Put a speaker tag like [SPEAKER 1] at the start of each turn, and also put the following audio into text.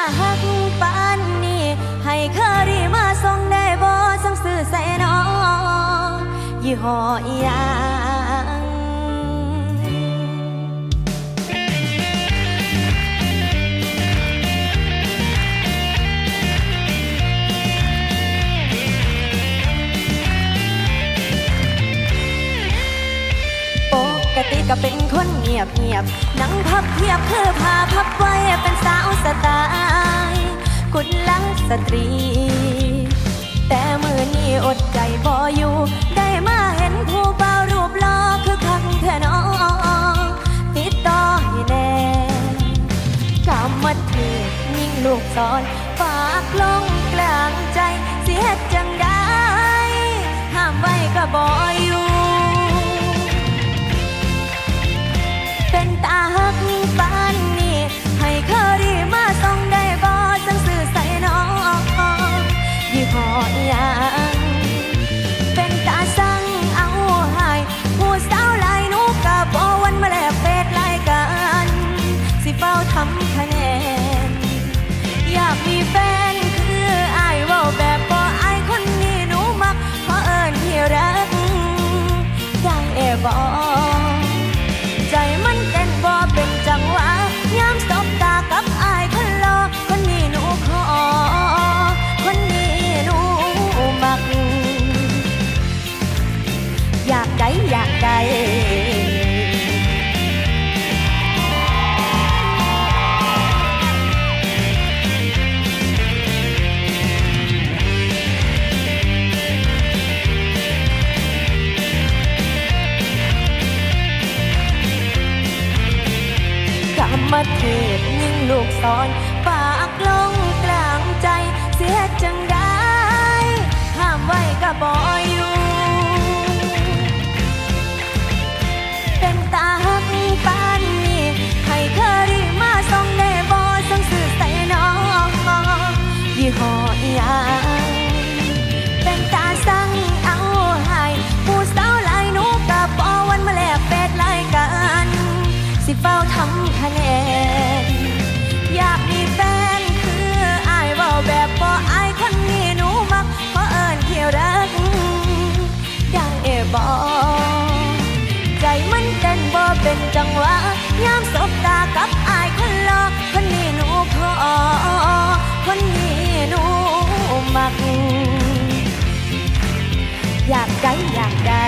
[SPEAKER 1] าหักปานนี้ให้เคอรี่มาส่งได้บ่ส่งสื่อใส่น้องยี่ห้ออิหยัง ติก็เป็นคนเงียบเงียบนั่งพับเพียบคือพาพับไว้เป็นสาวสไตล์กุลลังสตรี แต่มือนี้อดใจบ่อยู่ ได้มาเห็นผู้เบ่ารูปหล่อคือคังเธอน้องติดต่อให้แน่กำมัดเทศยิ่งลูกสอนฝากลงกลางใจ เสียจังได้ห้ามไว้ก็บ่อยู่ ได้บ่ใจมันเต้นบ่เป็นจังหวะยามสบตากับอายคนรอคนนี้หนูขอ คนนี้หนูมัก อยากได้อยากได้ เกตยิ่งลูกสอนฝา ทำคะแนน อยากมีแฟนคืออายเบาแบบบ่อายคนนี้หนูมักเพราะเอิญเที่ยวรักดังเอบอกใจมันเต้นบ่เป็นจังหวะยามสบตากับอายคนหลอกคนนี้หนูขอคนนี้หนูมัก อยากได้อยากได้